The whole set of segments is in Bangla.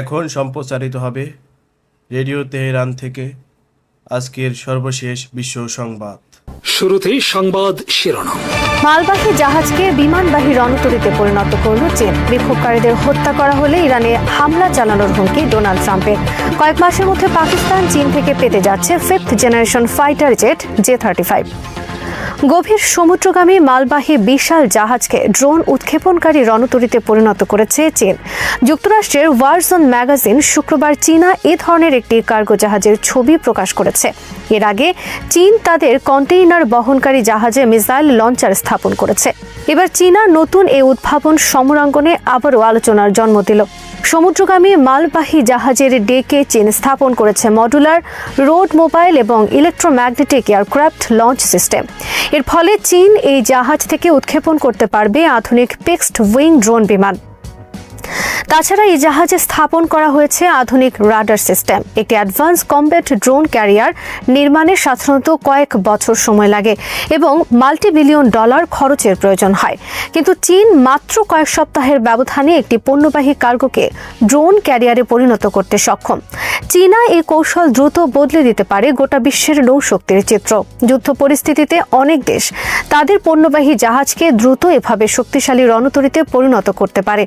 এখন সম্প্রচারিত হবে রেডিও তেহরান থেকে আজকের সর্বশেষ বিশ্ব সংবাদ। শুরুতেই সংবাদ শিরোনাম। মালবাহী জাহাজকে বিমানবাহী রণতরীতে পরিণত করল চীন। বিক্ষোভকারীদের হত্যা করা হলে ইরানে হামলা চালানোর হুমকি ডোনাল্ড ট্রাম্পের। কয়েক মাসের মধ্যে পাকিস্তান চীন থেকে পেতে যাচ্ছে fifth generation fighter jet J thirty five. গভীর সমুদ্রগামী মালবাহী বিশাল জাহাজকে ড্রোন উৎক্ষেপণকারী রণতরীতে পরিণত করেছে চীন। যুক্তরাষ্ট্রের ওয়ারজন ম্যাগাজিন শুক্রবার চীনা এ ধরনের একটি কার্গো জাহাজের ছবি প্রকাশ করেছে। এর আগে চীন তাদের কন্টেইনার বহনকারী জাহাজে মিসাইল লঞ্চার স্থাপন করেছে। এবার চীনা নতুন এই উদ্ভাবন সমরাঙ্গনে আবারও আলোচনার জন্ম দিল। সমুদ্রগামী মালবাহী জাহাজের ডেকে চেন স্থাপন করেছে মডুলার, রোড মোবাইল এবং ইলেকট্রোম্যাগনেটিক এয়ারক্রাফট লঞ্চ সিস্টেম। এর ফলে চীন এই জাহাজ থেকে উৎক্ষেপণ করতে পারবে আধুনিক পিক্সড উইং ড্রোন বিমান। তাছাড়া এই জাহাজে স্থাপন করা হয়েছে আধুনিক রাডার সিস্টেম। একটি অ্যাডভান্স কম্ব্যাট ড্রোন ক্যারিয়ার নির্মাণে সাধারণত কয়েক বছর সময় লাগে এবং মাল্টি বিলিয়ন ডলার খরচের প্রয়োজন হয়। কিন্তু চীন মাত্র কয়েক সপ্তাহের ব্যবধানে একটি পণ্যবাহী কার্গোকে ড্রোন ক্যারিয়ারে পরিণত করতে সক্ষম। চীনা এই কৌশল দ্রুত বদলে দিতে পারে গোটা বিশ্বের নৌশক্তির চিত্র। যুদ্ধ পরিস্থিতিতে অনেক দেশ তাদের পণ্যবাহী জাহাজকে দ্রুত এভাবে শক্তিশালী রণতরীতে পরিণত করতে পারে।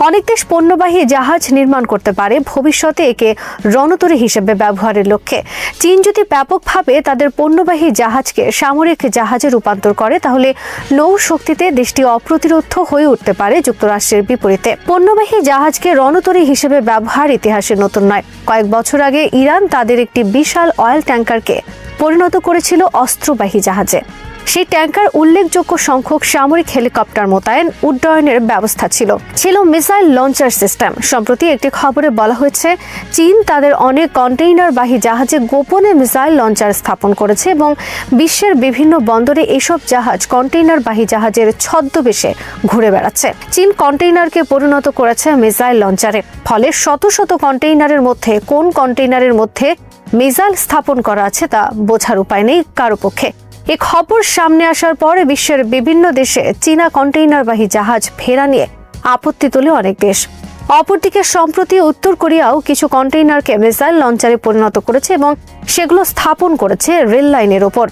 অনেক দেশ পণ্যবাহী জাহাজ নির্মাণ করতে পারে ভবিষ্যতে একে রণতরী হিসেবে ব্যবহারের লক্ষ্যে। চীন যদি ব্যাপকভাবে তাদের পণ্যবাহী জাহাজকে সামরিক জাহাজে রূপান্তর করে, তাহলে নৌ শক্তিতে দেশটি অপ্রতিরোধ হয়ে উঠতে পারে যুক্তরাষ্ট্রের বিপরীতে। পণ্যবাহী জাহাজকে রণতরী হিসেবে ব্যবহার ইতিহাসে নতুন নয়। কয়েক বছর আগে ইরান তাদের একটি বিশাল অয়েল ট্যাঙ্কারকে পরিণত করেছিল অস্ত্রবাহী জাহাজে। সেই ট্যাঙ্কার উল্লেখযোগ্য সংখ্যক সামরিক হেলিকপ্টার মোতায়েন উড্ডয়নের ব্যবস্থা ছিল। ছিল মিসাইল লঞ্চার সিস্টেম। সম্প্রতি একটি খবরে বলা হয়েছে, চীন তাদের অনেক কন্টেইনার বাহী জাহাজে গোপনে মিসাইল লঞ্চার স্থাপন করেছে এবং বিশ্বের বিভিন্ন বন্দরে এসব জাহাজ কন্টেইনার বাহী জাহাজের ছদ্মবেশে ঘুরে বেড়াচ্ছে। চীন কন্টেইনারকে পরিণত করেছে মিসাইল লঞ্চারে। ফলে শত শত কন্টেইনারের মধ্যে কোন কন্টেইনারের মধ্যে মিসাইল স্থাপন করা আছে তা বোঝার উপায় নেই কারও পক্ষে। এ খবর সামনে আসার পরে বিশ্বের বিভিন্ন দেশে চীনা কন্টেইনারবাহী জাহাজ ফেরা নিয়ে আপত্তি তোলে অনেক দেশ। অপরদিকে সম্প্রতি উত্তর কোরিয়াও কিছু কন্টেইনারকে মিসাইল লঞ্চারে পরিণত করেছে এবং সেগুলো স্থাপন করেছে রেল লাইনের ওপর।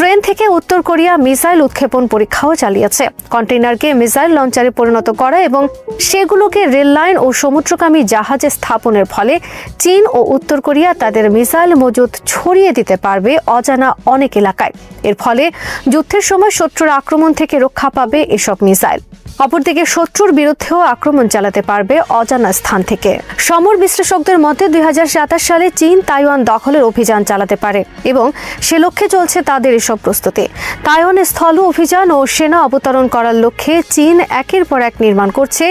ট্রেন থেকে উত্তর কোরিয়া মিসাইল উৎক্ষেপণ পরীক্ষাও চালিয়েছে। কন্টেইনারকে মিসাইল লঞ্চারে পরিণত করা এবং সেগুলোকে রেল লাইন ও সমুদ্রকামী জাহাজে স্থাপনের ফলে চীন ও উত্তর কোরিয়া তাদের মিসাইল মজুত ছড়িয়ে দিতে পারবে অজানা অনেক এলাকায়। এর ফলে যুদ্ধের সময় শত্রুর আক্রমণ থেকে রক্ষা পাবে এসব মিসাইল। অপরদিকে শত্রুর বিরুদ্ধেও আক্রমণ চালাতে পারবে অজানা স্থান থেকে। সমর বিশ্লেষকদের মতে দু হাজার সাতাশ সালে চীন তাইওয়ান দখলের অভিযান চালাতে পারে এবং সে লক্ষ্যে চলছে তাদের এসব প্রস্তুতি। তাইওয়ানে স্থল অভিযান ও সেনা অবতরণ করার লক্ষ্যে চীন একের পর এক নির্মাণ করছে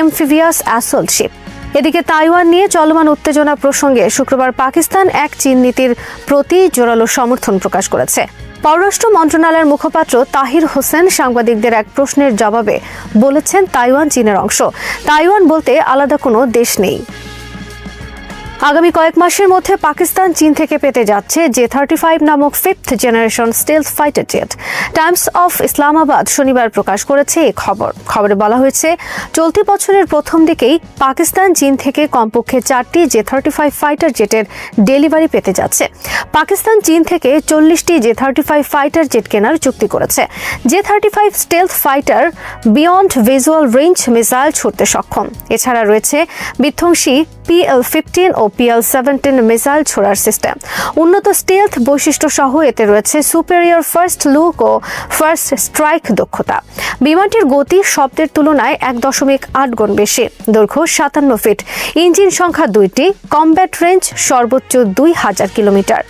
এমফিভিয়াস অ্যাসল্ট শিপ। এদিকে তাইওয়ান নিয়ে চলমান উত্তেজনা প্রসঙ্গে শুক্রবার পাকিস্তান এক চীন নীতির প্রতি জোরালো সমর্থন প্রকাশ করেছে। পররাষ্ট্র মন্ত্রণালয়ের মুখপাত্র তাহির হোসেন সাংবাদিকদের এক প্রশ্নের জবাবে বলেছেন তাইওয়ান চীনের অংশ। তাইওয়ান বলতে আলাদা কোনো দেশ নেই। আগামী কয়েক মাসের মধ্যে পাকিস্তান চীন থেকে পেতে যাচ্ছে জে থার্টি ফাইভ নামক fifth generation stealth fighter jet Times of Islamabad শনিবার প্রকাশ করেছে এই খবর। খবরে বলা হয়েছে, চলতি বছরের প্রথম দিকেই পাকিস্তান চীন থেকে কমপক্ষে চারটি জে থার্টি ফাইভ ফাইটার জেটের ডেলিভারি পেতে যাচ্ছে। পাকিস্তান চীন থেকে চল্লিশটি J thirty five fighter jet কেনার চুক্তি করেছে। J thirty five stealth fighter beyond visual range missile ছুটতে সক্ষম। এছাড়া রয়েছে বিধ্বংসী পিএল ফিফটিন ও পিএল সেভেন্টিন মিসাইল ছোড়ার সিস্টেম উন্নত স্টেলথ বৈশিষ্ট্য সহ এতে রয়েছে সুপেরিয়র ফার্স্ট লুক ও ফার্স্ট স্ট্রাইক দক্ষতা। বিমানটির গতি শব্দের তুলনায় এক দশমিক আট গুণ বেশি। দৈর্ঘ্য সাতান্ন ফিট ইঞ্জিন সংখ্যা দুইটি। কমব্যাট রেঞ্জ সর্বোচ্চ দুই হাজার কিলোমিটার।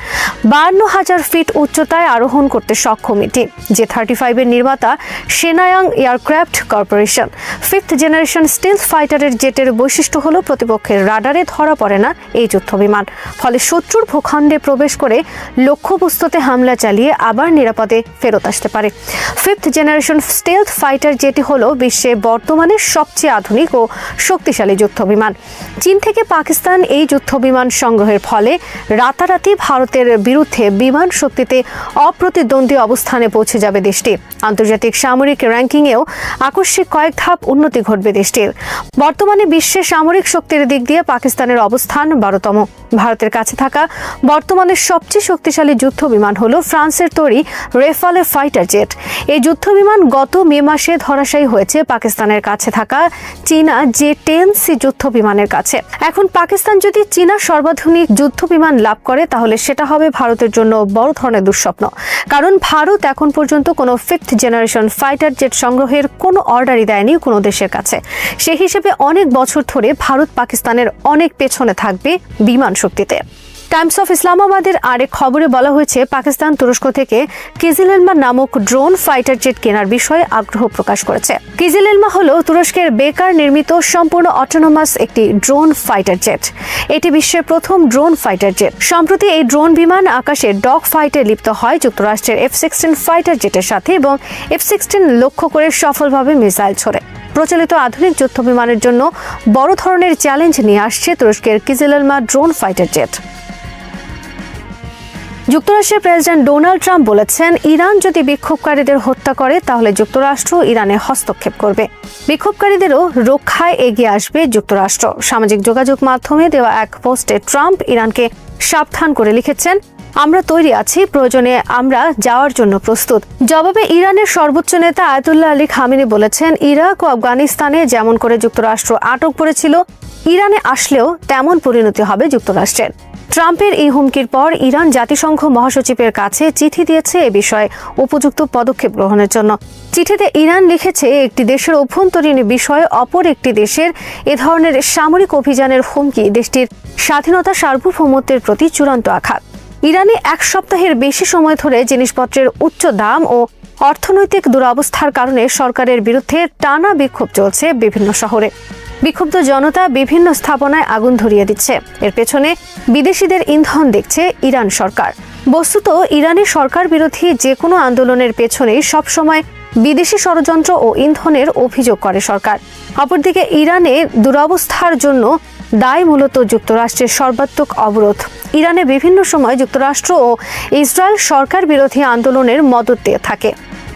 বান্ন হাজার ফিট উচ্চতায় আরোহণ করতে সক্ষম এটি, যে থার্টি ফাইভের নির্মাতা Shenyang aircraft corporation fifth generation stealth ফাইটারের জেটের বৈশিষ্ট্য হল প্রতিপক্ষের রাডারে ধরা পড়ে না এই যুদ্ধ বিমান ফলে শত্রুর ভূখণ্ডে প্রবেশ করে লক্ষ্যবস্তুতে হামলা চালিয়ে আবার নিরাপদে ফেরত আসতে পারে। ফিফথ জেনারেশন স্টেলথ ফাইটার যেটি হলো বিশ্বে বর্তমানে সবচেয়ে আধুনিক ও শক্তিশালী যুদ্ধ বিমান চীন থেকে পাকিস্তান এই যুদ্ধ বিমান সংগ্রহের ফলে রাতারাতি ভারতের বিরুদ্ধে বিমান শক্তিতে অপ্রতিদ্বন্দ্বী অবস্থানে পৌঁছে যাবে দেশটি। আন্তর্জাতিক সামরিক র্যাঙ্কিংয়েও আকস্মিক কয়েক ধাপ উন্নতি ঘটবে দেশটির। বর্তমানে বিশ্বে সামরিক শক্তির দিক দিয়ে পাকিস্তানের অবস্থান, বারোতম ভারতের কাছে থাকা বর্তমানে সবচেয়ে শক্তিশালী যুদ্ধ বিমান হল ফ্রান্সের তৈরি রেফালে ফাইটার জেট। এই যুদ্ধ বিমান গত মে মাসে ধরাশায়ী হয়েছে পাকিস্তানের কাছে থাকা চীনা জে টেন সি যুদ্ধ বিমানের কাছে। এখন পাকিস্তান যদি চীনা সর্বাধুনিক যুদ্ধ বিমান লাভ করে, তাহলে সেটা হবে ভারতের জন্য বড় ধরনের দুঃস্বপ্ন। কারণ ভারত এখন পর্যন্ত কোনো ফিফথ জেনারেশন ফাইটার জেট সংগ্রহের কোনো অর্ডারই দেয়নি কোনো দেশের কাছে। সেই হিসেবে অনেক বছর ধরে ভারত পাকিস্তানের অনেক পেছনে থাকবে বিমান শক্তিতে। টাইমস অফ ইসলামাবাদের আরেক খবরে বলা হয়েছে, পাকিস্তান তুরস্ক থেকে কিজিলেলমা নামক ড্রোন ফাইটার জেট কেনার বিষয়ে আগ্রহ প্রকাশ করেছে। কিজিলেলমা হল তুরস্কের বেকার নির্মিত সম্পূর্ণ অটোনোমাস একটি ড্রোন ফাইটার জেট। এটি বিশ্বের প্রথম ড্রোন ফাইটার জেট। সম্প্রতি এই ড্রোন বিমান আকাশে ডগ ফাইটে লিপ্ত হয় যুক্তরাষ্ট্রের এফ সিক্সটিন ফাইটার জেটের সাথে এবং এফ সিক্সটিন লক্ষ্য করে সফলভাবে মিসাইল ছোড়ে। প্রচলিত আধুনিক যুদ্ধ বিমানের জন্য বড় ধরনের চ্যালেঞ্জ নিয়ে আসছে তুরস্কের কিজিলেলমা ড্রোন ফাইটার জেট। যুক্তরাষ্ট্রের প্রেসিডেন্ট ডোনাল্ড ট্রাম্প বলেছেন, ইরান যদি বিক্ষোভকারীদের হত্যা করে, তাহলে যুক্তরাষ্ট্র ইরানে হস্তক্ষেপ করবে। বিক্ষোভকারীদেরও রক্ষায় এগিয়ে আসবে যুক্তরাষ্ট্র। সামাজিক যোগাযোগ মাধ্যমে দেওয়া এক পোস্টে ট্রাম্প ইরানকে সাবধান করে লিখেছেন আমরা তৈরি আছি, প্রয়োজনে আমরা যাওয়ার জন্য প্রস্তুত। জবাবে ইরানের সর্বোচ্চ নেতা আয়তুল্লাহ আলী খামিনি বলেছেন, ইরাক ও আফগানিস্তানে যেমন করে যুক্তরাষ্ট্র আটক করেছিল ইরানে আসলেও তেমন পরিণতি হবে যুক্তরাষ্ট্রের। ট্রাম্পের এই হুমকির পর ইরান জাতিসংঘ মহাসচিবের কাছে চিঠি দিয়েছে এ বিষয়ে উপযুক্ত পদক্ষেপ গ্রহণের জন্য। চিঠিতে ইরান লিখেছে, একটি দেশের অভ্যন্তরীণ বিষয়ে অপর একটি দেশের এ ধরনের সামরিক অভিযানের হুমকি, দেশটির স্বাধীনতা সার্বভৌমত্বের প্রতি চূড়ান্ত আঘাত। ইরানে এক সপ্তাহের বেশি সময় ধরে জিনিসপত্রের উচ্চ দাম ও অর্থনৈতিক দুরবস্থার কারণে সরকারের বিরুদ্ধে টানা বিক্ষোভ চলছে বিভিন্ন শহরে। বিক্ষুব্ধ জনতা বিভিন্ন স্থাপনায় আগুন ধরিয়ে দিচ্ছে। এর পেছনে বিদেশিদের ইন্ধন দেখছে ইরান সরকার। বস্তুত ইরানের সরকার বিরোধী যে কোনো আন্দোলনের পেছনেই সবসময় বিদেশি ষড়যন্ত্র ও ইন্ধনের অভিযোগ করে সরকার। অপরদিকে, ইরানে দুরবস্থার জন্য দায় মূলত যুক্তরাষ্ট্রের সর্বাত্মক অবরোধ। ইরানে বিভিন্ন সময় যুক্তরাষ্ট্র ও ইসরায়েল সরকার বিরোধী আন্দোলনের মদত দিয়ে থাকে।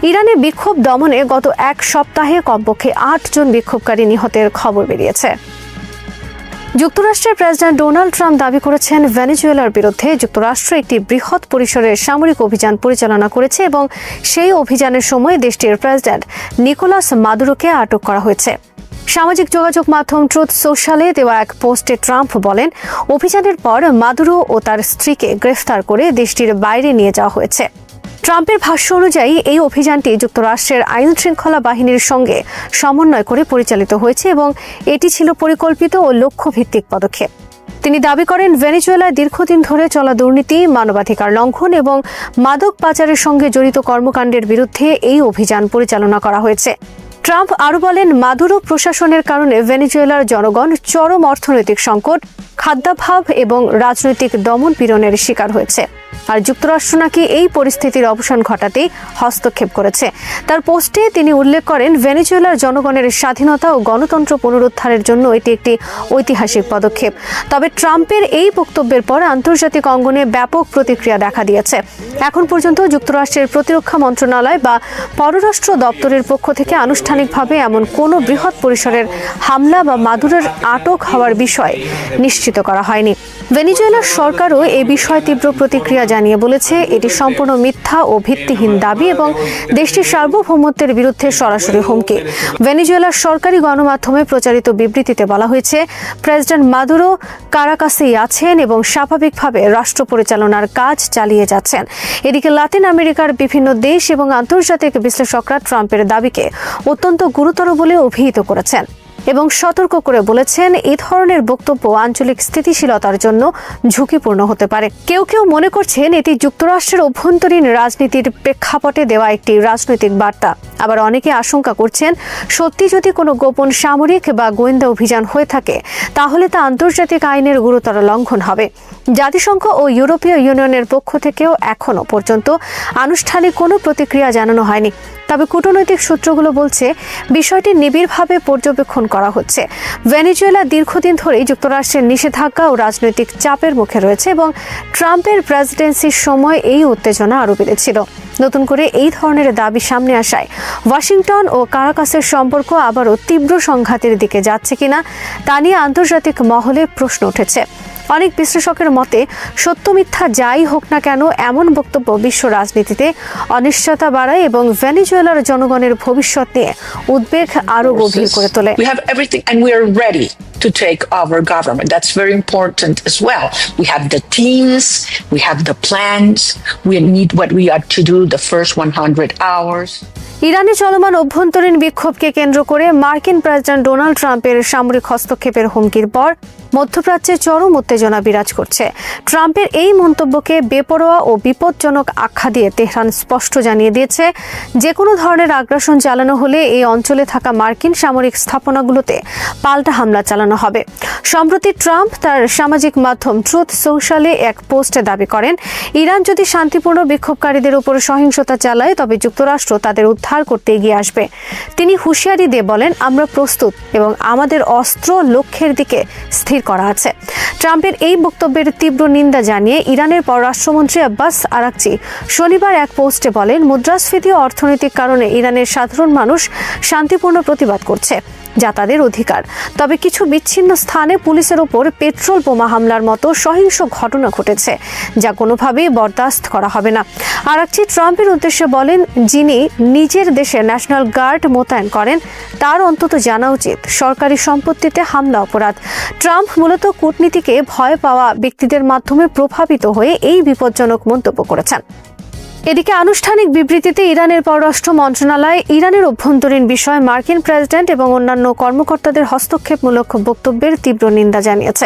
ইরানে বিক্ষোভ দমনে গত এক সপ্তাহে কমপক্ষে আটজন বিক্ষোভকারী নিহতের খবর বেরিয়েছে। যুক্তরাষ্ট্রের প্রেসিডেন্ট ডোনাল্ড ট্রাম্প দাবি করেছেন, ভেনেজুয়েলার বিরুদ্ধে যুক্তরাষ্ট্র একটি বৃহৎ পরিসরের সামরিক অভিযান পরিচালনা করেছে এবং সেই অভিযানের সময় দেশটির প্রেসিডেন্ট নিকোলাস মাদুরোকে আটক করা হয়েছে। সামাজিক যোগাযোগ মাধ্যম ট্রুথ সোশ্যালে দেওয়া এক পোস্টে ট্রাম্প বলেন, অভিযানের পর মাদুরো ও তার স্ত্রীকে গ্রেফতার করে দেশটির বাইরে নিয়ে যাওয়া হয়েছে। ট্রাম্পের ভাষ্য অনুযায়ী, এই অভিযানটি যুক্তরাষ্ট্রের আইন শৃঙ্খলা বাহিনীর সঙ্গে সমন্বয় করে পরিচালিত হয়েছে এবং এটি ছিল পরিকল্পিত ও লক্ষ্যভিত্তিক পদক্ষেপ। তিনি দাবি করেন, ভেনেজুয়েলায় দীর্ঘদিন ধরে চলা দুর্নীতি, মানবাধিকার লঙ্ঘন এবং মাদক পাচারের সঙ্গে জড়িত কর্মকাণ্ডের বিরুদ্ধে এই অভিযান পরিচালনা করা হয়েছে। ট্রাম্প আরও বলেন, মাদুরো প্রশাসনের কারণে ভেনিজুয়েলার জনগণ চরম অর্থনৈতিক সংকট, খাদ্যাভাব এবং রাজনৈতিক দমন পীড়নের শিকার হয়েছে। আর যুক্তরাষ্ট্র নাকি এই পরিস্থিতির অবসান ঘটাতে হস্তক্ষেপ করেছে। তার পোস্টে তিনি উল্লেখ করেন, ভেনেজুয়েলার জনগণের স্বাধীনতা ও গণতন্ত্র পুনরুদ্ধারের জন্য এটি একটি ঐতিহাসিক পদক্ষেপ। তবে ট্রাম্পের এই বক্তব্যের পর আন্তর্জাতিক অঙ্গনে ব্যাপক প্রতিক্রিয়া দেখা দিয়েছে। এখন পর্যন্ত যুক্তরাষ্ট্রের প্রতিরক্ষা মন্ত্রণালয় বা পররাষ্ট্র দপ্তরের পক্ষ থেকে আনুষ্ঠানিকভাবে এমন কোনো বৃহৎ পরিসরের হামলা বা মাদুরের আটক হওয়ার বিষয় নিশ্চিত করা হয়নি। ভেনিজুয়েলার সরকারও এ বিষয়ে তীব্র প্রতিক্রিয়া জানিয়ে বলেছে, এটি সম্পূর্ণ মিথ্যা ও ভিত্তিহীন দাবি এবং দেশটির সার্বভৌমত্বের বিরুদ্ধে সরাসরি হুমকি। ভেনিজুয়েলার সরকারি গণমাধ্যমে প্রচারিত বিবৃতিতে বলা হয়েছে, প্রেসিডেন্ট মাদুরো কারাকাসেই আছেন এবং স্বাভাবিকভাবে রাষ্ট্র পরিচালনার কাজ চালিয়ে যাচ্ছেন। এদিকে লাতিন আমেরিকার বিভিন্ন দেশ এবং আন্তর্জাতিক বিশ্লেষকরা ট্রাম্পের দাবিকে অত্যন্ত গুরুতর বলে অভিহিত করেছেন। এবং সতর্ক করে বলেছেন এই ধরনের বক্তব্য আঞ্চলিক স্থিতিশীলতার জন্য ঝুঁকিপূর্ণ হতে পারে। কেউ কেউ মনে করছেন, এটি যুক্তরাষ্ট্রের অভ্যন্তরীণ রাজনীতির প্রেক্ষাপটে দেওয়া একটি রাজনৈতিক বার্তা। আবার অনেকে আশঙ্কা করছেন, সত্যি যদি কোনো গোপন সামরিক বা গোয়েন্দা অভিযান হয়ে থাকে, তাহলে তা আন্তর্জাতিক আইনের গুরুতর লঙ্ঘন হবে। জাতিসংঘ ও ইউরোপীয় ইউনিয়নের পক্ষ থেকেও এখনও পর্যন্ত আনুষ্ঠানিক কোনো প্রতিক্রিয়া জানানো হয়নি। তবে কূটনৈতিক সূত্রগুলো বলছে, বিষয়টি নিবিড়ভাবে পর্যবেক্ষণ করা হচ্ছে। ভেনেজুয়েলা দীর্ঘদিন ধরেই যুক্তরাষ্ট্রের নিষেধাজ্ঞা ও রাজনৈতিক চাপের মুখে রয়েছে এবং ট্রাম্পের প্রেসিডেন্সির সময় এই উত্তেজনা আরও বেড়েছিল। নতুন করে এই ধরনের দাবি সামনে আসায় ওয়াশিংটন ও কারাকাসের সম্পর্ক আবারও তীব্র সংঘাতের দিকে যাচ্ছে কিনা, তা নিয়ে আন্তর্জাতিক মহলে প্রশ্ন উঠেছে। অনেক বিশ্লেষকের মতে সত্য মিথ্যা যাই হোক না কেন এমন বক্তব্য বিশ্ব রাজনীতিতে অনিশ্চয়তা বাড়ায় এবং ভেনেজুয়েলার জনগণের ভবিষ্যৎ নিয়ে উদ্বেগ আরও গভীর করে তোলে We have everything and we are ready to take over government. That's very important as well. We have the teams, we have the plans, we need what we are to do the first 100 hours. ইরানে চলমান অভ্যন্তরীণ বিক্ষোভকে কেন্দ্র করে মার্কিন প্রেসিডেন্ট ডোনাল্ড ট্রাম্পের সামরিক হস্তক্ষেপের হুমকির পর মধ্যপ্রাচ্যে চরম উত্তেজনা বিরাজ করছে। ট্রাম্পের এই মন্তব্যকে বেপরোয়া ও বিপজ্জনক আখ্যা দিয়ে তেহরান স্পষ্ট জানিয়ে দিয়েছে যে কোনো ধরনের আগ্রাসন চালানো হলে এই অঞ্চলে থাকা মার্কিন সামরিক স্থাপনাগুলোতে পাল্টা হামলা চালানো হবে। সম্প্রতি ট্রাম্প তার সামাজিক মাধ্যম ট্রুথ সোশ্যালে এক পোস্টে দাবি করেন, ইরান যদি শান্তিপূর্ণ বিক্ষোভকারীদের উপর সহিংসতা চালায়, তবে যুক্তরাষ্ট্র তাদের উদ্ধার করতে এগিয়ে আসবে। তিনি হুঁশিয়ারি দিয়ে বলেন, আমরা প্রস্তুত এবং আমাদের অস্ত্র লক্ষ্যের দিকে স্থির করা আছে। ট্রাম্পের এই বক্তব্যের তীব্র নিন্দা জানিয়ে ইরানের পররাষ্ট্রমন্ত্রী আব্বাস আরাকচি শনিবার এক পোস্টে বলেন, মুদ্রাস্ফীতি ও অর্থনৈতিক কারণে ইরানের সাধারণ মানুষ শান্তিপূর্ণ প্রতিবাদ করছে। যা তাদের অধিকার। তবে কিছু বিচ্ছিন্ন স্থানে পুলিশের ওপর পেট্রোল বোমা হামলার মতো সহিংস ঘটনা ঘটেছে, যা কোনোভাবেই বরদাস্ত করা হবে না। আরাকচি ট্রাম্পের উদ্দেশ্যে বলেন, যিনি নিজের দেশে ন্যাশনাল গার্ড মোতায়েন করেন, তার অন্তত জানা উচিত সরকারি সম্পত্তিতে হামলা অপরাধ। ট্রাম্প মূলত কূটনীতিকে ভয় পাওয়া ব্যক্তিদের মাধ্যমে প্রভাবিত হয়ে এই বিপজ্জনক মন্তব্য করেছেন। এদিকে আনুষ্ঠানিক বিবৃতিতে ইরানের পররাষ্ট্র মন্ত্রণালয় ইরানের অভ্যন্তরীণ বিষয়ে মার্কিন প্রেসিডেন্ট এবং অন্যান্য কর্মকর্তাদের হস্তক্ষেপমূলক বক্তব্যের তীব্র নিন্দা জানিয়েছে।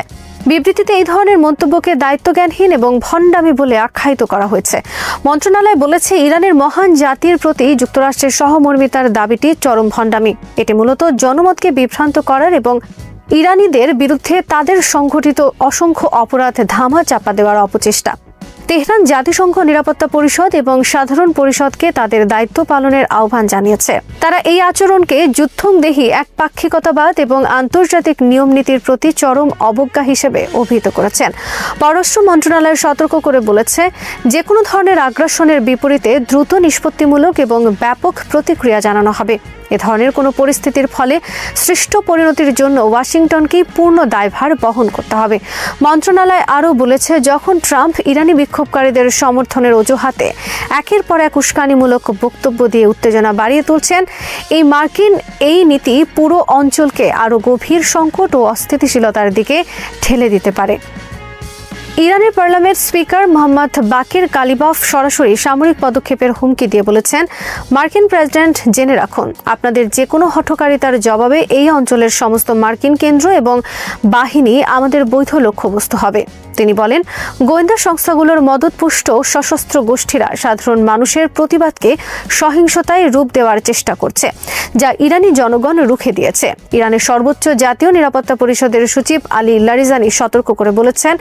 বিবৃতিতে এই ধরনের মন্তব্যকে দায়িত্বজ্ঞানহীন এবং ভণ্ডামি বলে আখ্যায়িত করা হয়েছে। মন্ত্রণালয় বলেছে, ইরানের মহান জাতির প্রতি যুক্তরাষ্ট্রের সহমর্মিতার দাবিটি চরম ভণ্ডামি। এটি মূলত জনমতকে বিভ্রান্ত করার এবং ইরানিদের বিরুদ্ধে তাদের সংঘটিত অসংখ্য অপরাধ ধামা চাপা দেওয়ার অপচেষ্টা। তেহরান জাতিসংঘ নিরাপত্তা পরিষদ এবং সাধারণ পরিষদকে তাদের দায়িত্ব পালনের আহ্বান জানিয়েছে। তারা এই আচরণকে যুদ্ধংদেহী, একপাক্ষিকতাবাদ এবং আন্তর্জাতিক নিয়ম নীতির প্রতি চরম অবজ্ঞা হিসেবে অভিহিত করেছেন। পররাষ্ট্র মন্ত্রণালয় সতর্ক করে বলেছে যে কোনো ধরনের আগ্রাসনের বিপরীতে দ্রুত নিষ্পত্তিমূলক এবং ব্যাপক প্রতিক্রিয়া জানানো হবে। এ ধরনের কোনো পরিস্থিতির ফলে সৃষ্ট পরিণতির জন্য ওয়াশিংটনকেই পূর্ণ দায়ভার বহন করতে হবে। মন্ত্রণালয় আরও বলেছে, যখন ট্রাম্প ইরানি বিক্ষোভকারীদের সমর্থনের অজুহাতে একের পর এক উস্কানিমূলক বক্তব্য দিয়ে উত্তেজনা বাড়িয়ে তুলছেন, এই মার্কিন এই নীতি পুরো অঞ্চলকে আরও গভীর সংকট ও অস্থিতিশীলতার দিকে ঠেলে দিতে পারে। ইরানের পার্লামেন্ট স্পিকার মোহাম্মদ বাকির কালিবাফ সরাসরি সামরিক পদক্ষেপের হুমকি দিয়ে বলেছেন, মার্কিন প্রেসিডেন্ট জেনে রাখুন, আপনাদের যে কোনো হঠকারিতার জবাবে এই অঞ্চলের সমস্ত মার্কিন কেন্দ্র এবং বাহিনী আমাদের বৈধ লক্ষ্যবস্তু হবে। তিনি বলেন, গোয়েন্দা সংস্থাগুলোর মদতপুষ্ট সশস্ত্র গোষ্ঠীরা সাধারণ মানুষের প্রতিবাদকে সহিংসতায় রূপ দেওয়ার চেষ্টা করছে, যা ইরানি জনগণ রুখে দিয়েছে। ইরানের সর্বোচ্চ জাতীয় নিরাপত্তা পরিষদের সচিব আলী লারিজানি সতর্ক করে বলেছেন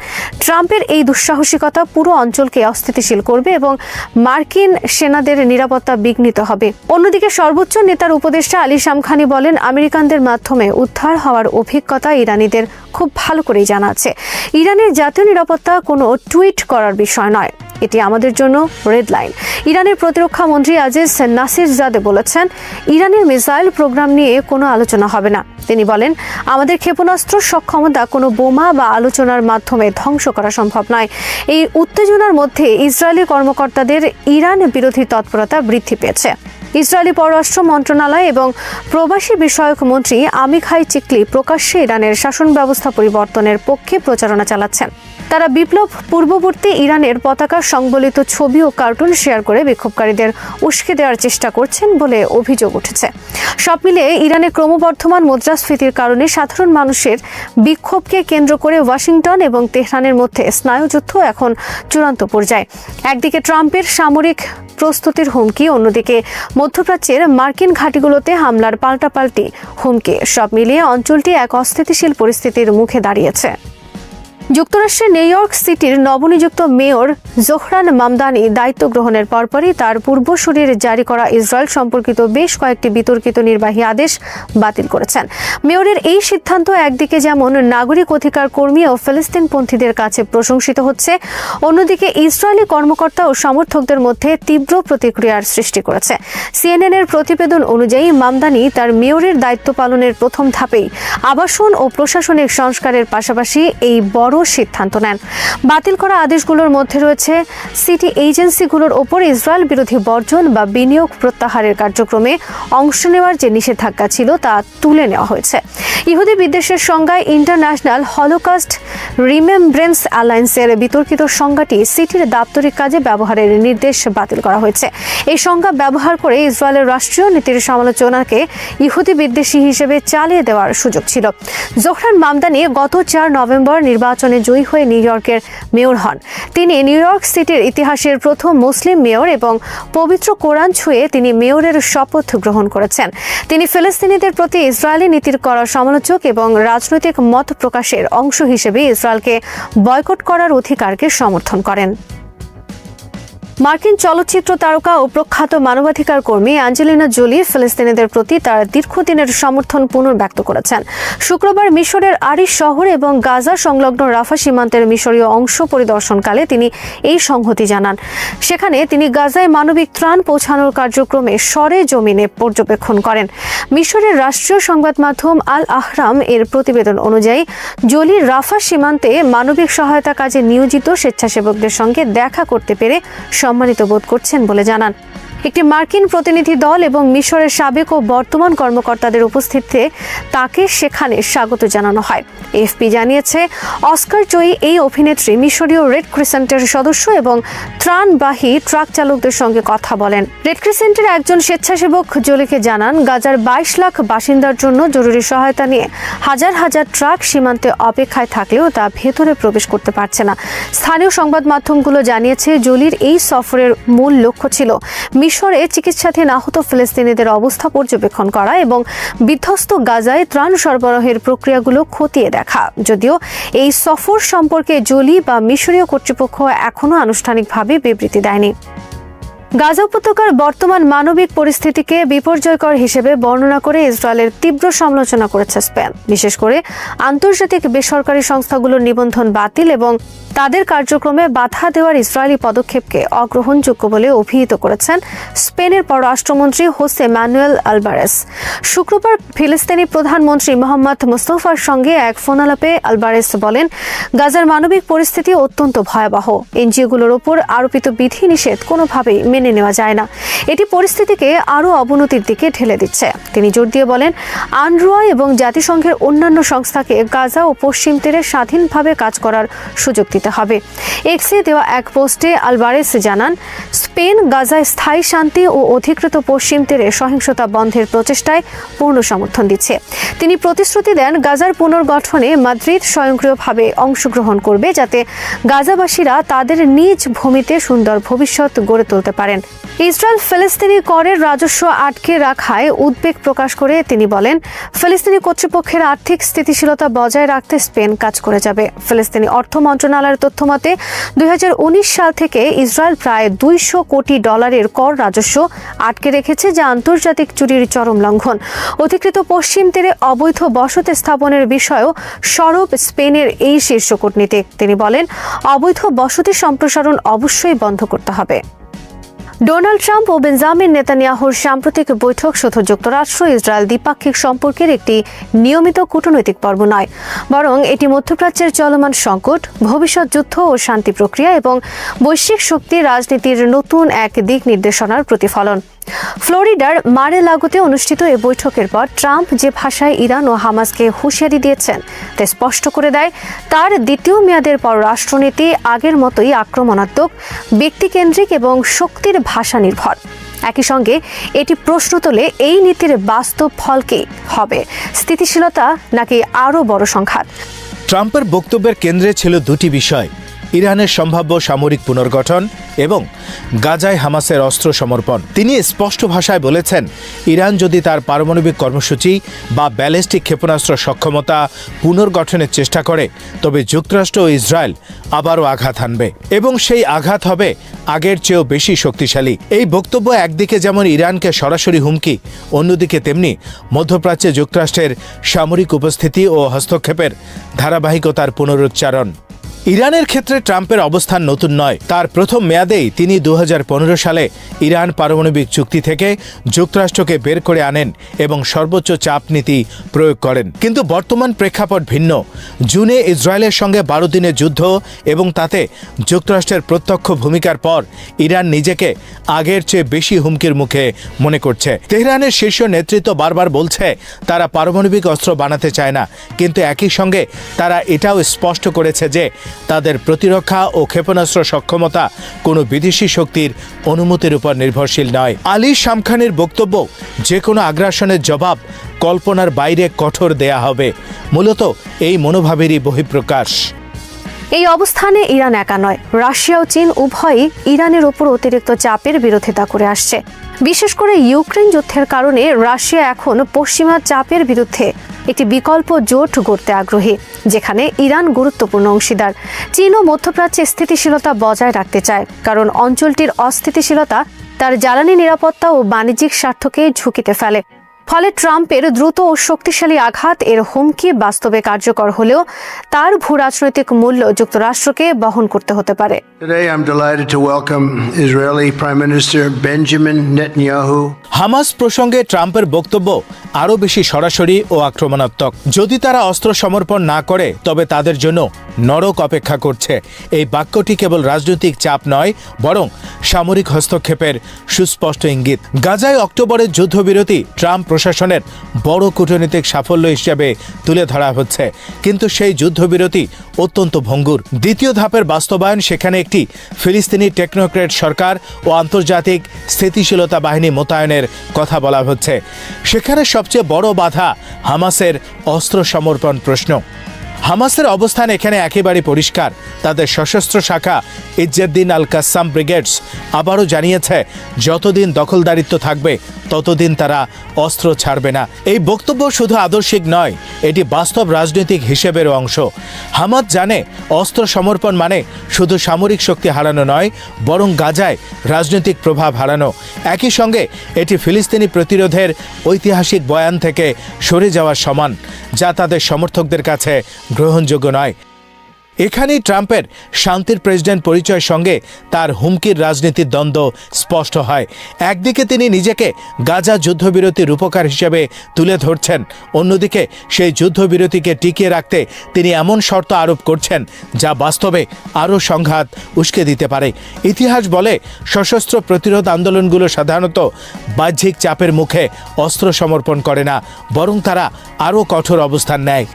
ট্রাম্পের এই দুঃসাহসিকতা পুরো অঞ্চলকে অস্থিতিশীল করবে এবং মার্কিন সেনাদের নিরাপত্তা বিঘ্নিত হবে। অন্যদিকে সর্বোচ্চ নেতার উপদেষ্টা আলী শামখানি বলেন, আমেরিকানদের মাধ্যমে উদ্ধার হওয়ার অভিজ্ঞতা ইরানিদের। খুব ভালো করেই জানা আছে। ইরানের জাতীয় নিরাপত্তা কোনো টুইট করার বিষয় নয়। এটি আমাদের জন্য রেড লাইন। ইরানের প্রতিরক্ষা মন্ত্রী আজিজ নাসির জাদে বলেছেন, ইরানের মিসাইল প্রোগ্রাম নিয়ে কোনো আলোচনা হবে না। তিনি বলেন, আমাদের ক্ষেপণাস্ত্র সক্ষমতা কোনো বোমা বা আলোচনার মাধ্যমে ধ্বংস করা সম্ভব নয়। এই উত্তেজনার মধ্যে ইসরায়েলি কর্মকর্তাদের ইরান বিরোধী তৎপরতা বৃদ্ধি পেয়েছে। ইসরায়েলি পররাষ্ট্র মন্ত্রণালয় এবং প্রবাসী বিষয়ক মন্ত্রী আমিখাই চিকলি প্রকাশ্যে ইরানের শাসন ব্যবস্থা পরিবর্তনের পক্ষে প্রচারণা চালাচ্ছেন। তারা বিপ্লব পূর্ববর্তী ইরানের পতাকা সংবলিত ছবি ও কার্টুন শেয়ার করে বিক্ষোভকারীদের উস্কে দেওয়ার চেষ্টা করছেন বলে অভিযোগ উঠেছে। সব মিলিয়ে ইরানে ক্রমবর্ধমান মুদ্রাস্ফীতির কারণে সাধারণ মানুষের বিক্ষোভকে কেন্দ্র করে ওয়াশিংটন এবং তেহরানের মধ্যে স্নায়ুযুদ্ধ এখন চূড়ান্ত পর্যায়ে। একদিকে ট্রাম্পের সামরিক প্রস্তুতির হুমকি, অন্যদিকে মধ্যপ্রাচ্যের মার্কিন ঘাঁটিগুলোতে হামলার পাল্টাপাল্টি হুমকি। সব মিলিয়ে অঞ্চলটি এক অস্থিতিশীল পরিস্থিতির মুখে দাঁড়িয়েছে। যুক্তরাষ্ট্রের নিউ ইয়র্ক সিটির নবনিযুক্ত মেয়র জোহরান মামদানি দায়িত্ব গ্রহণের পরপরই তার পূর্বসূরির জারি করা ইসরায়েল সম্পর্কিত বেশ কয়েকটি বিতর্কিত নির্বাহী আদেশ বাতিল করেছেন। মেয়রের এই সিদ্ধান্ত একদিকে যেমন নাগরিক অধিকার কর্মী ও ফিলিস্তিনপন্থীদের কাছে প্রশংসিত হচ্ছে, অন্যদিকে ইসরায়েলি কর্মকর্তা ও সমর্থকদের মধ্যে তীব্র প্রতিক্রিয়ার সৃষ্টি করেছে। সিএনএন এর প্রতিবেদন অনুযায়ী মামদানি তার মেয়রের দায়িত্ব পালনের প্রথম ধাপেই আবাসন ও প্রশাসনিক সংস্কারের পাশাপাশি এই বড় সিদ্ধান্ত নেন। বাতিল করা আদেশগুলোর মধ্যে রয়েছে, সিটি এজেন্সিগুলোর ওপর ইসরায়েল বিরোধী বর্জন বা বিনিয়োগ প্রত্যাহারের কার্যক্রমে অংশ নেওয়ার যে নিষেধাজ্ঞা ছিল তা তুলে নেওয়া হয়েছে। ইহুদি বিদ্বেষের সংজ্ঞায় ইন্টারন্যাশনাল হলোকাস্ট রিমেমব্রেন্স অ্যালায়েন্সের বিতর্কিত সংজ্ঞাটি সিটির দাপ্তরিক কাজে ব্যবহারের নির্দেশ বাতিল করা হয়েছে। এই সংজ্ঞা ব্যবহার করে ইসরায়েলের রাষ্ট্রীয় নীতির সমালোচনাকে ইহুদি বিদ্বেষী হিসেবে চালিয়ে দেওয়ার সুযোগ ছিল। জোহরান মামদানি গত চার নভেম্বর নির্বাচনে জয়ী হয়ে নিউ ইয়র্কের মেয়র হন। তিনি নিউ ইয়র্ক সিটির ইতিহাসের প্রথম মুসলিম মেয়র এবং পবিত্র কোরআন ছুঁয়ে তিনি মেয়রের শপথ গ্রহণ করেছেন। তিনি ফিলিস্তিনিদের প্রতি ইসরায়েলি নীতির করা সমালোচক এবং রাজনৈতিক মত প্রকাশের অংশ হিসেবে ইসরায়েলকে বয়কট করার অধিকারকে সমর্থন করেন। মার্কিন চলচ্চিত্র তারকা ও প্রখ্যাত মানবাধিকার কর্মী অ্যাঞ্জেলিনা জোলি ফিলিস্তিনিদের প্রতি তার দীর্ঘদিনের সমর্থন পুনর্ব্যক্ত করেছেন। শুক্রবার মিশরের আরিশ শহর এবং গাজা সংলগ্ন রাফা সীমান্তের মিশরীয় অংশ পরিদর্শনকালে তিনি এই সংহতি জানান। সেখানে তিনি গাজায় মানবিক ত্রাণ পৌঁছানোর কার্যক্রমে সরে জমিনে পর্যবেক্ষণ করেন। মিশরের রাষ্ট্রীয় সংবাদ মাধ্যম আল আহরাম এর প্রতিবেদন অনুযায়ী, জোলি রাফা সীমান্তে মানবিক সহায়তা কাজে নিয়োজিত স্বেচ্ছাসেবকদের সঙ্গে দেখা করতে পেরে সম্মানিত বোধ করছেন বলে জানান। একটি মার্কিন প্রতিনিধি দল এবং মিশরের সাবেক ও বর্তমান কর্মকর্তাদের উপস্থিতিতে তাকে সেখানে স্বাগত জানানো হয়। এফপি জানিয়েছে, অস্কার জয়ী এই অভিনেত্রী মিশরীয় রেড ক্রিসেন্টের সদস্য এবং ত্রাণবাহী ট্রাক চালকদের সঙ্গে কথা বলেন। রেড ক্রিসেন্টের একজন স্বেচ্ছাসেবক জলিকে জানান, গাজার বাইশ লাখ বাসিন্দার জন্য জরুরি সহায়তা নিয়ে হাজার হাজার ট্রাক সীমান্তে অপেক্ষায় থাকলেও তা ভেতরে প্রবেশ করতে পারছে না। স্থানীয় সংবাদ মাধ্যমগুলো জানিয়েছে, জলির এই সফরের মূল লক্ষ্য ছিল মিশরে চিকিৎসাধীন আহত ফিলিস্তিনিদের অবস্থা পর্যবেক্ষণ করা এবং বিধ্বস্ত গাজায় ত্রাণ সরবরাহের প্রক্রিয়াগুলো খতিয়ে দেখা। যদিও এই সফর সম্পর্কে জোলি বা মিশরীয় কর্তৃপক্ষ এখনও আনুষ্ঠানিকভাবে বিবৃতি দেয়নি। গাজা উপত্যকার বর্তমান মানবিক পরিস্থিতিকে বিপর্যয়কর হিসেবে বর্ণনা করে ইসরায়েলের তীব্র সমালোচনা করেছে স্পেন। বিশেষ করে আন্তর্জাতিক বেসরকারি সংস্থাগুলোর নিবন্ধন বাতিল এবং তাদের কার্যক্রমে বাধা দেওয়ার ইসরায়েলি পদক্ষেপকে অগ্রহণযোগ্য বলে অভিহিত করেছেন স্পেনের পররাষ্ট্রমন্ত্রী হোসে ম্যানুয়েল আলবারেস। শুক্রবার ফিলিস্তিনি প্রধানমন্ত্রী মোহাম্মদ মুস্তফার সঙ্গে এক ফোনালাপে আলবারেস বলেন, গাজার মানবিক পরিস্থিতি অত্যন্ত ভয়াবহ। এনজিওগুলোর ওপর আরোপিত বিধিনিষেধ কোনোভাবেই মেনে নেওয়া যায় না। এটি পরিস্থিতিকে আরও অবনতির দিকে ঠেলে দিচ্ছে। তিনি জোর দিয়ে বলেন, আনরুয়া এবং জাতিসংঘের অন্যান্য সংস্থাকে গাজা ও পশ্চিম তীরে স্বাধীনভাবে কাজ করার সুযোগ দিতে হবে। এক্সে দেওয়া এক পোস্টে আলবারেস জানান, স্পেন গাজায় স্থায়ী শান্তি ও অধিকৃত পশ্চিম তীরে সহিংসতা বন্ধের প্রচেষ্টায় পূর্ণ সমর্থন দিচ্ছে। তিনি প্রতিশ্রুতি দেন, গাজার পুনর্গঠনে মাদ্রিদ স্বয়ংক্রিয়ভাবে অংশগ্রহণ করবে যাতে গাজাবাসীরা তাদের নিজ ভূমিতে সুন্দর ভবিষ্যৎ গড়ে তুলতে পারেন। ইসরায়েল ফিলিস্তিনি করের রাজস্ব আটকে রাখায় উদ্বেগ প্রকাশ করে তিনি বলেন, ফিলিস্তিনি কর্তৃপক্ষের আর্থিক স্থিতিশীলতা বজায় রাখতে স্পেন কাজ করে যাবে। ফিলিস্তিনি অর্থ মন্ত্রণালয়ের তথ্য মতে, দুই হাজার উনিশ সাল থেকে ইসরায়েল প্রায় দুইশো কোটি ডলারের কর রাজস্ব আটকে রেখেছে, যা আন্তর্জাতিক চুরির চরম লঙ্ঘন। অধিকৃত পশ্চিম তীরে অবৈধ বসতি স্থাপনের বিষয়েও সরব স্পেনের এই শীর্ষ কূটনীতিক। তিনি বলেন, অবৈধ বসতি সম্প্রসারণ অবশ্যই বন্ধ করতে হবে। ডোনাল্ড ট্রাম্প ও বেঞ্জামিন নেতানিয়াহুর সাম্প্রতিক বৈঠক শুধু যুক্তরাষ্ট্র, ইসরায়েল দ্বিপাক্ষিক সম্পর্কের একটি নিয়মিত কূটনৈতিক পর্ব নয়, বরং এটি মধ্যপ্রাচ্যের চলমান সংকট, ভবিষ্যৎ যুদ্ধ ও শান্তি প্রক্রিয়া এবং বৈশ্বিক শক্তি রাজনীতির নতুন এক দিক নির্দেশনার প্রতিফলন। ফ্লোরিডার মারে লাগোতে অনুষ্ঠিত এই বৈঠকের পর ট্রাম্প যে ভাষায় ইরান ও হামাসকে হুঁশিয়ারি দিয়েছেন, তা স্পষ্ট করে দেয়। তার দ্বিতীয় মেয়াদের পর রাষ্ট্রনীতি আগের মতোই আক্রমণাত্মক, ব্যক্তিকেন্দ্রিক এবং শক্তির ভাষা নির্ভর। একই সঙ্গে এটি প্রশ্ন তোলে এই নীতির বাস্তব ফল কি হবে, স্থিতিশীলতা নাকি আরও বড় সংঘাত? ট্রাম্পের বক্তব্যের কেন্দ্রে ছিল দুটি বিষয় ইরানের সম্ভাব্য সামরিক পুনর্গঠন এবং গাজায় হামাসের অস্ত্র সমর্পণ। তিনি স্পষ্ট ভাষায় বলেছেন, ইরান যদি তার পারমাণবিক কর্মসূচি বা ব্যালিস্টিক ক্ষেপণাস্ত্র সক্ষমতা পুনর্গঠনের চেষ্টা করে, তবে যুক্তরাষ্ট্র ও ইসরায়েল আবারও আঘাত হানবে। এবং সেই আঘাত হবে আগের চেয়েও বেশি শক্তিশালী। এই বক্তব্য একদিকে যেমন ইরানকে সরাসরি হুমকি, অন্যদিকে তেমনি মধ্যপ্রাচ্যে যুক্তরাষ্ট্রের সামরিক উপস্থিতি ও হস্তক্ষেপের ধারাবাহিকতার পুনরুচ্চারণ। ইরানের ক্ষেত্রে ট্রাম্পের অবস্থান নতুন নয়। তার প্রথম মেয়াদেই তিনি দু হাজার পনেরো সালে ইরান পারমাণবিক চুক্তি থেকে যুক্তরাষ্ট্রকে বের করে আনেন এবং সর্বোচ্চ চাপ নীতি প্রয়োগ করেন। কিন্তু বর্তমান প্রেক্ষাপট ভিন্ন। জুনে ইসরায়েলের সঙ্গে বারো দিনের যুদ্ধ এবং তাতে যুক্তরাষ্ট্রের প্রত্যক্ষ ভূমিকার পর ইরান নিজেকে আগের চেয়ে বেশি হুমকির মুখে মনে করছে। তেহরানের শীর্ষ নেতৃত্ব বারবার বলছে, তারা পারমাণবিক অস্ত্র বানাতে চায় না। কিন্তু একই সঙ্গে তারা এটাও স্পষ্ট করেছে যে তাদের প্রতিরক্ষা ও ক্ষেপণাস্ত্র সক্ষমতা কোনো বিদেশি শক্তির অনুমতির উপর নির্ভরশীল নয়। আলী শামখানের বক্তব্য যে কোনো আগ্রাসনের জবাব কল্পনার বাইরে কঠোর দেয়া হবে। মূলত এই মনোভাবেরই বহিঃপ্রকাশ। এই অবস্থানে ইরান একা নয়, রাশিয়া ও চীন উভয়ই ইরানের ওপর অতিরিক্ত চাপের বিরোধিতা করে আসছে। বিশেষ করে ইউক্রেন যুদ্ধের কারণে রাশিয়া এখন পশ্চিমা চাপের বিরুদ্ধে একটি বিকল্প জোট গড়তে আগ্রহী, যেখানে ইরান গুরুত্বপূর্ণ অংশীদার। চীন ও মধ্যপ্রাচ্যে স্থিতিশীলতা বজায় রাখতে চায়, কারণ অঞ্চলটির অস্থিতিশীলতা তার জ্বালানি নিরাপত্তা ও বাণিজ্যিক স্বার্থকে ঝুঁকিতে ফেলে। ফলে ট্রাম্পের দ্রুত ও শক্তিশালী আঘাত এর হুমকি বাস্তবে কার্যকর হলেও তার ভূরাজনৈতিক মূল্য যুক্তরাষ্ট্রকে বহন করতে হতে পারে. হামাস প্রসঙ্গে ট্রাম্পের বক্তব্য আরও বেশি সরাসরি ও আক্রমণাত্মক। যদি তারা অস্ত্র সমর্পণ না করে তবে তাদের জন্য নরক অপেক্ষা করছে। এই বাক্যটি কেবল রাজনৈতিক চাপ নয় বরং সামরিক হস্তক্ষেপের সুস্পষ্ট ইঙ্গিত। গাজায় অক্টোবরের যুদ্ধবিরতি ট্রাম্প প্রশাসনের বড় কূটনৈতিক সাফল্য হিসেবে তুলে ধরা হচ্ছে। কিন্তু সেই যুদ্ধবিরতি অত্যন্ত ভঙ্গুর। দ্বিতীয় ধাপের বাস্তবায়ন সেখানে একটি ফিলিস্তিনি টেকনোক্রেট সরকার ও আন্তর্জাতিক স্থিতিশীলতা বাহিনী মোতায়েনের কথা বলা হচ্ছে। সেখানে সবচেয়ে বড় বাধা হামাসের অস্ত্র সমর্পণ প্রশ্ন। হামাসের অবস্থান এখানে একেবারে পরিষ্কার। তাদের সশস্ত্র শাখা ইজ্জেদ্দিন আল কাসাম ব্রিগেডস আবারও জানিয়েছে, যতদিন দখলদারিত্ব থাকবে, ততদিন তারা অস্ত্র ছাড়বে না। এই বক্তব্য শুধু আদর্শিক নয়, এটি বাস্তব রাজনৈতিক হিসেবের অংশ। হামাদ জানে, অস্ত্র সমর্পণ মানে শুধু সামরিক শক্তি হারানো নয়, বরং গাজায় রাজনৈতিক প্রভাব হারানো। একই সঙ্গে, এটি ফিলিস্তিনি প্রতিরোধের ঐতিহাসিক বয়ান থেকে সরে যাওয়ার সমান, যা তাদের সমর্থকদের কাছে গ্রহণযোগ্য নয়। এখানেই ট্রাম্পের শান্তির প্রেসিডেন্ট পরিচয়ের সঙ্গে তার হুমকির রাজনীতির দ্বন্দ্ব স্পষ্ট হয়। একদিকে তিনি নিজেকে গাজা যুদ্ধবিরতির রূপকার হিসেবে তুলে ধরছেন, অন্যদিকে সেই যুদ্ধবিরতিকে টিকিয়ে রাখতে তিনি এমন শর্ত আরোপ করছেন যা বাস্তবে আরও সংঘাত উস্কে দিতে পারে। ইতিহাস বলে, সশস্ত্র প্রতিরোধ আন্দোলনগুলো সাধারণত বাহ্যিক চাপের মুখে অস্ত্র সমর্পণ করে না, বরং তারা আরও কঠোর অবস্থান নেয়।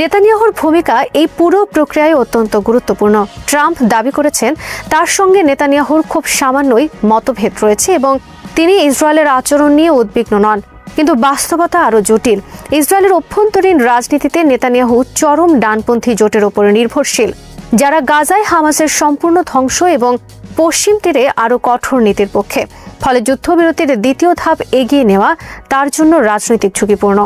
নেতানিয়াহুর ভূমিকা এই পুরো প্রক্রিয়ায় অত্যন্ত গুরুত্বপূর্ণ। ট্রাম্প দাবি করেছেন, তার সঙ্গে নেতানিয়াহুর খুব সামান্যই মতভেদ রয়েছে এবং তিনি ইসরায়েলের আচরণ নিয়ে উদ্বিগ্ন নন। কিন্তু বাস্তবতা আরও জটিল। ইসরায়েলের অভ্যন্তরীণ রাজনীতিতে নেতানিয়াহু চরম ডানপন্থী জোটের ওপরে নির্ভরশীল, যারা গাজায় হামাসের সম্পূর্ণ ধ্বংস এবং পশ্চিম তীরে আরও কঠোর নীতির পক্ষে। ফলে যুদ্ধবিরতির দ্বিতীয় ধাপ এগিয়ে নেওয়া তার জন্য রাজনৈতিক ঝুঁকিপূর্ণ।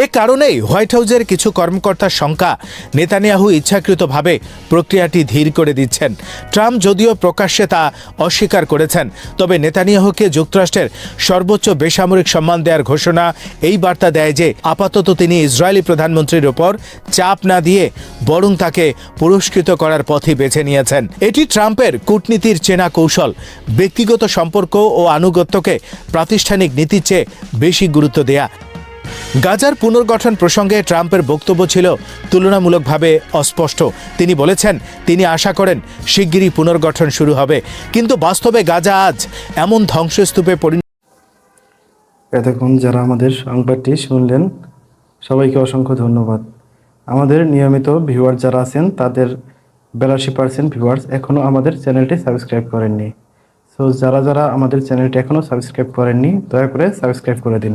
এ কারণেই হোয়াইট হাউসের কিছু কর্মকর্তার শঙ্কা। নেতানিয়াহু ইচ্ছাকৃতভাবে প্রক্রিয়াটি ধীর করে দিচ্ছেন। ট্রাম্প যদিও প্রকাশ্যে তা অস্বীকার করেছেন, তবে নেতানিয়াহুকে যুক্তরাষ্ট্রের সর্বোচ্চ বেসামরিক সম্মান দেওয়ার ঘোষণা এই বার্তা দেয় যে, আপাতত তিনি ইসরায়েলি প্রধানমন্ত্রীর ওপর চাপ না দিয়ে বরং তাকে পুরস্কৃত করার পথই বেছে নিয়েছেন। এটি ট্রাম্পের কূটনীতির চেনা কৌশল, ব্যক্তিগত সম্পর্ক ও আনুগত্যকে প্রাতিষ্ঠানিক নীতির চেয়ে বেশি গুরুত্ব দেয়া। গাজার পুনর্গঠন প্রসঙ্গে ট্রাম্পের বক্তব্য ছিল তুলনামূলকভাবে অস্পষ্ট। তিনি বলেছেন, তিনি আশা করেন শিগগিরই পুনর্গঠন শুরু হবে। কিন্তু বাস্তবে গাজা আজ এমন ধ্বংসস্তূপে পরিণত এতক্ষণ যারা আমাদের সংবাদটি শুনলেন, সবাইকে অসংখ্য ধন্যবাদ। আমাদের নিয়মিত ভিউয়ার যারা আছেন, তাদের বেলাশি পার্সেন্ট ভিউয়ার্স এখনও আমাদের চ্যানেলটি সাবস্ক্রাইব করেননি। সো যারা যারা আমাদের চ্যানেলটি এখনও সাবস্ক্রাইব করেননি, দয়া করে সাবস্ক্রাইব করে দিন।